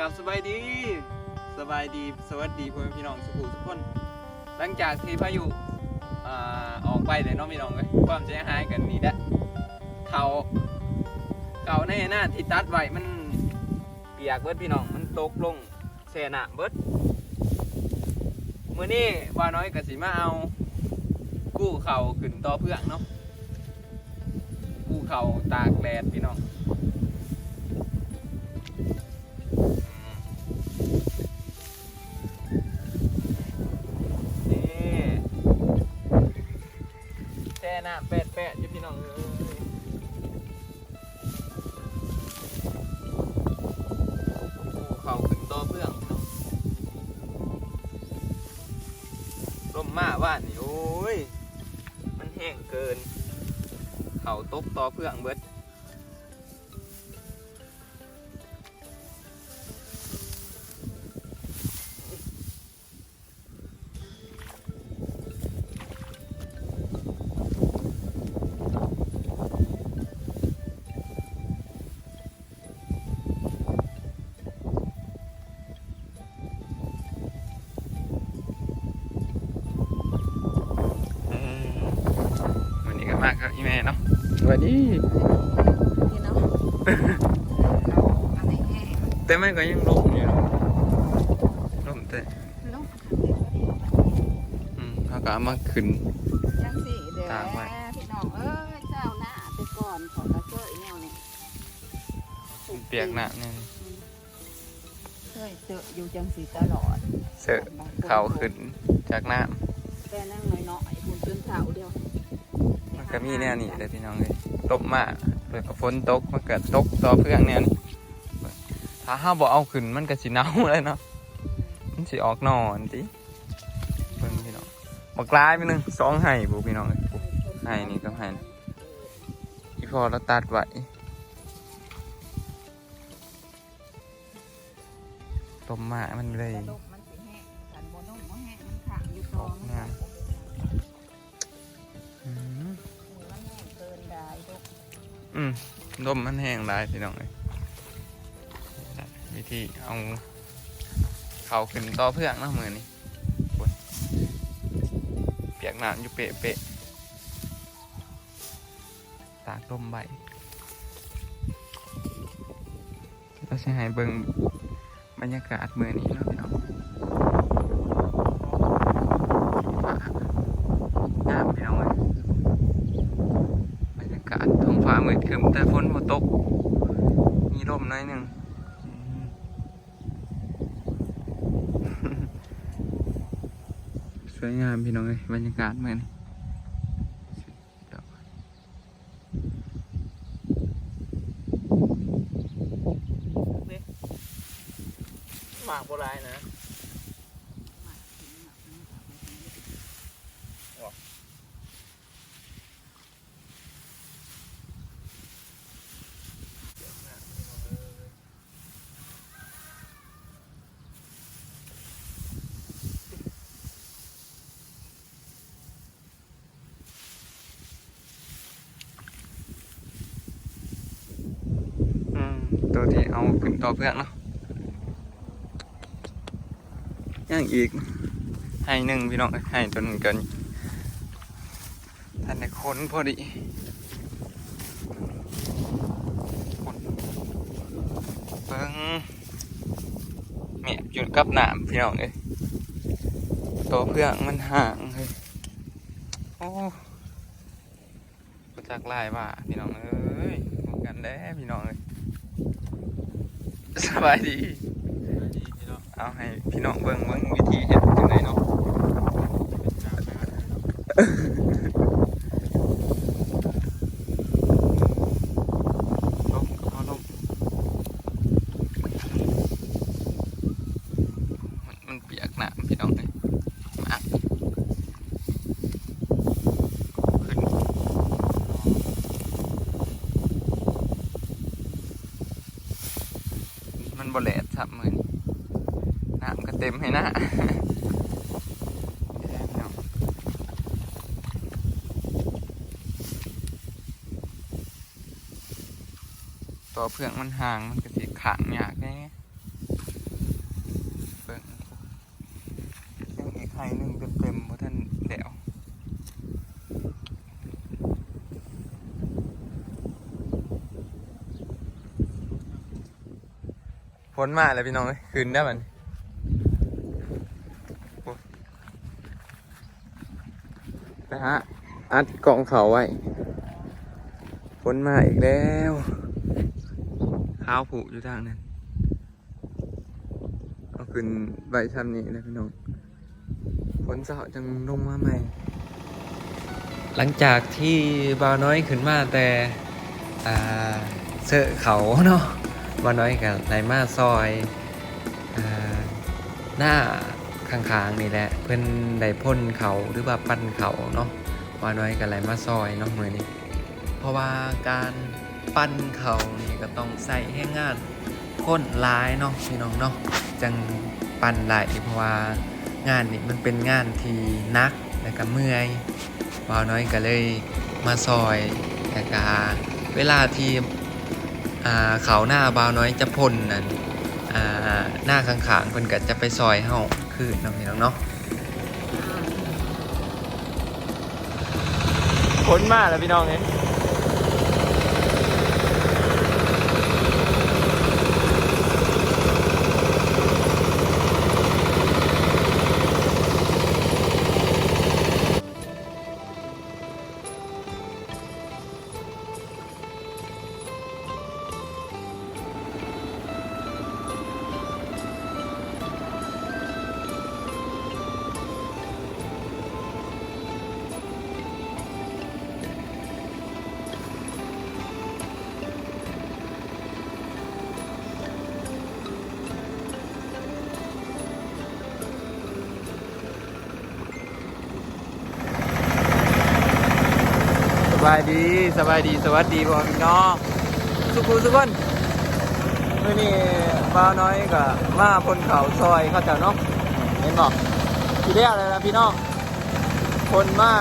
กับสบายดีสบายดีสวัสดีพ่อแม่พี่น้องสุขุทุกคน หลังจากที่พายุอ่าออกไปเลยน้องพี่น้องเลยความเสียหายกันนี่แหละเขาเก่าในหน้าที่ตัดไว้มันเปียกเบิดพี่น้องมันตกลงแสนะเบิดมื้อนี้ว่าน้อยกสิมาเอากู้เข่าขึ้นต่อเพื่องเนาะกู้เข่าตากแดดพี่น้อง องเอ้ยเขาขึ้นต่อเพื่องพี่น้องลมมาว่านี่โอ้ย มันแห้งเกิน เขาตกต่อเพื่องเบิด ดีนี่เนาะเอาอะไรแห้งแต่แม่ก็ยังลมอยู่เนาะลมแต่ลงอืมเขาก็เอามาขึ้นจังสิเด้อตามไว้พี่น้องเอ้ยเจ้าหน้าไปก่อนขอกระเซยแนวนี้เปียกหน้านี่เคยเจออยู่จังสีตลอดเสอะเขาขึ้นจากน้แต่นั่ง ก็มีแนวนี้เลยพี่น้องเลยตกมาเปิดฝนตกมันก็ตกต่อเพื่องแนวนี้ถ้าห้าบ่เอาขึ้นมันก็สิหนาวเลยเนาะมันสิออกนอนติเบิ่งพี่น้องบักลายไปหนึงสองไห้บุพี่น้องเอ้ยปุ๊บให้นี่ก็ให้อีพอเราตัดไว้ต้มมามันเลยกระดูกมันสิแห้งขันโมนุ่มบ่แห้งมันขังอยู่ตรงงาม อืมลมมันแห้งได้พี่น้องเลยวิธีเอาเขาขึ้นต่อเพื่องเนาะมือนี่เปียกน้ำอยู่เปะเปะตากลมใบเราจะให้เบิงบรรยากาศมือนี้เนาะพี่น้องฟ้างามพี่น้องเลย บรรยากาศท้องฟ้า มืดครึมแต่ฝนบ่ตก มีลมหน้อยหนึ่งสวยงามพี่น้องเลยบรรยากาศเหมือนหมากโบราณนะ อืมตัว ที่เอาขึ้นต่อเพื่อนเนาะย่างอีกให้หนึ่งพี่น้องเอ้ยให้ตัวหนึ่งเกินท่านในค้นพอดีค้นเบิ้งแม่จุดกับหนามพี่น้องเอ้ยตัวเพื่อนมันห่างเลยโอ้กูจักไล่ว่าพี่น้องเอ้ยพบกันแล้วพี่น้องเอ้ย สบายดี เอาให้พี่น้องเบิ่งเบิ่งวิธีเฮ็ดจังไดเนาะ บแหลดสามหมื่นน้ำก็เต็มให้นะต่อเพื่องมันห่างมันก็สิขังอยากไน่เบิ่งยังอีกไข่นึง นมาแล้วพี่น้องเอ้ยคืนได้มันโอ้ไปฮะอัดกองเขาไว้ฝนมาอีกแล้วข้าวผุอยู่ทางนั้นเอาขึ้นใบซ้ำนี้เลยพี่น้องฝนเสาจังลงมาใหม่ หลังจากที่บาวน้อยขึ้นมาแต่เสื้อเขาเนาะ บาน้อยกับไหลมาซอยอหน้าข้างๆนี่แหละ เพื่อนได้พ่นเขาหรือว่าปั้นเขาเนาะบาน้อยกับไหลมาซอยเนาะมือนี้ เพราะว่าการปั้นเขานี่ก็ต้องใส่ให้งานค้นลายเนาะพี่น้องเนาะจังปั้นได้เพราะว่างานนี่มันเป็นงานที่นักและก็เมื่อยบ่าน้อยก็เลยมาซอยแต่กาเวลาที่ เขาหน้าบาวน้อยจะพ่นนั่นหน้าข้างๆเพิ่นก็จะไปซอยเฮาคือน้องพี่น้องเนาะผลมาแล้วพี่น้องเอ้ายดีสบายดีสวัสดีพ่อพี่น้องสุขุสุขคนมื่อนี้บ่าน้อยก็มาพนเขาซอยเขาเจ้าเนาะเห็นบ่ทีเดียวเลยนะพี่น้องพ่นมา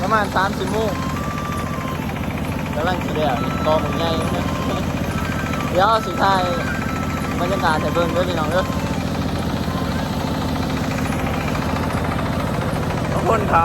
ประมาณสามสิบโมงกำลังทีเดียวตอมันใหญ่นะเดี๋ยวสุดท้ายบรรยากาศจะเบิ่งด้วยพี่น้องเด้อมาพ่นเขา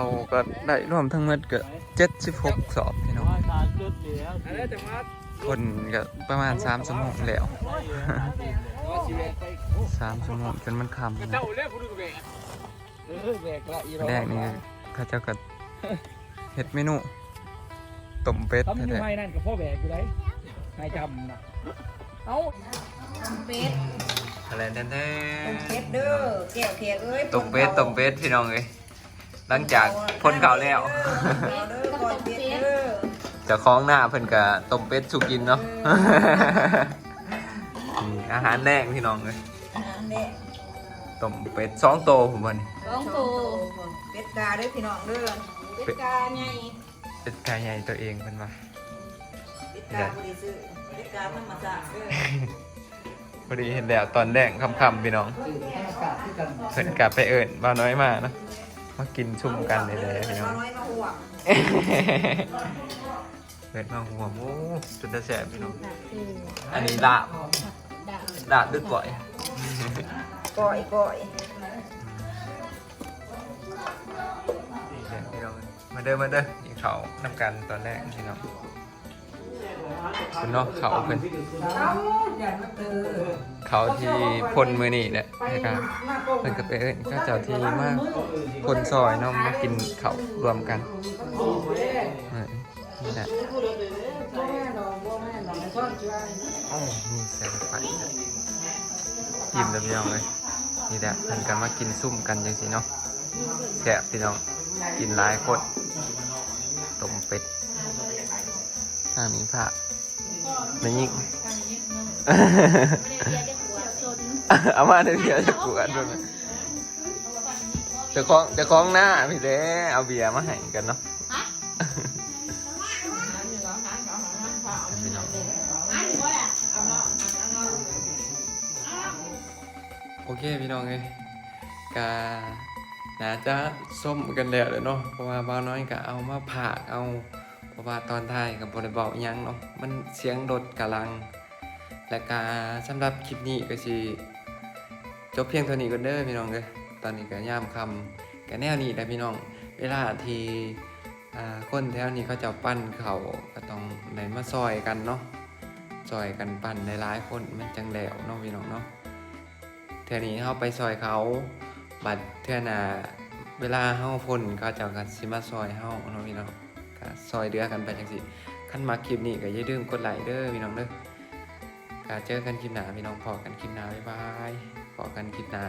เขาก็ได้รวมทั้งหมดก็เจ็ดสิบหกสอบพี่น้อง คนก็ประมาณสามชั่วโมงแล้วสามชั่วโมงจนมันคำนะแรกนี่เขาเจ้าก็เฮ็ดเมนูต้มเป็ดทำอยู่แท้ไห้นั่นกับพ่อแบกอยู่ได้นายจำนะเอ้าต้มเป็ดๆอะไรแท้ต้มเป็ดเด้อแก้วเขียเอ้ยๆต้มเป็ดต้มเป็ดพี่น้องเอ้ย หลังจากพ่นข้าวแล้วเอาเด้อก่อนเป็ดเด้อเจะคล้าของหน้าเพิ่นก็ต้มเป็ดสุกินเนาะอืมอาหารแรงพี่น้องเอ้ยอาหารเด้ต้มเป็ดสองโตผมวันนี้สองตัวเป็ดกาเด้อพี่น้องเด้อเป็ดกาไงเป็ดไก่ใหญ่ตัวเองเป็นมาเป็ดกาบ่ได้ซื้อเป็ดกาธรรมชาติเด้อพอดีเห็นแล้วตอนแรกคำๆพี่น้องสื่อธรรมศาสตร์ที่กันเพิ่นกลับไปเอิญบ่าวน้อยมาเนาะ มากินชุ่มกันเลยเลยพี่น้องน้อยมาห่วงเปิดมาหัวหมูจุดจะแสบพี่น้องคืออันนี้ลาบดาลาบด้วยก่อยก้อยก้อยนี่เด้อพี่น้องมาเด้อมาเด้อกินเขาวนำกันตอนแรกพี่น้อง คุณเนาะเขาเพิ่นเอาอย่ามาเตอเขาที่พ่นมือนี่แหละนะครับเพิ่นก็ไปเอิญก็เจ้าที่มาพ่นซอยเนาะมากินเขารวมกันนี่แหละโอ้มีแสงไฟยิ้มเลยพี่น้องเลยนี่แหละเพิ่นกันมากินซุ่มกันจังสิเนาะแซ่บพี่น้องกินหลายคนต้มเป็ดข้างนี้ผ้า ไม่ยิ่งเอามาในเบียร์จะกวนด้วยนะเจะคล้าของเจะคล้าของหน้าพี่เด้เอาเบียร์มาให้กันเนาะพี่น้องโอเคพี่น้องเลยกาน่าจะส้มกันแล้วเลยเนาะเพราะว่าบ้าวน้อยก็เอามาผ่ากเอาเพ ราะว่าตอนท้ายกับบริบอกยังเนาะมันเสียงรถกำลัง และกาสำหรับคลิปนี้ก็สิจบเพียงเท่านี้ก่อนเด้อพี่น้องเด้อตอนนี้ก็ย่ามคำกันแนวนี้แหละพี่น้อง เวลาที่คนแถวนี้เขาจะปั้นเขาก็ต้องได้มาซอยกันเนาะซอยกันปั้นหลายคนมันจังแล้วเนาะพี่น้องเนาะเท่านี้เฮาไปซอยเขาบัดเท่านาเวลาเฮาพ่นเขาจ้าก็สิมาซอยเฮาเนาะพี่น้อง ก็ซอยเดือกันไปจังสิขั้นมาคลิปนี้ก็อย่าลืมกดไลค์เด้อพี่น้องเด้อค่ะเจอกันคลิปหน้าพี่น้องพอกันคลิปหน้าบ๊ายบายพอกันคลิปหน้า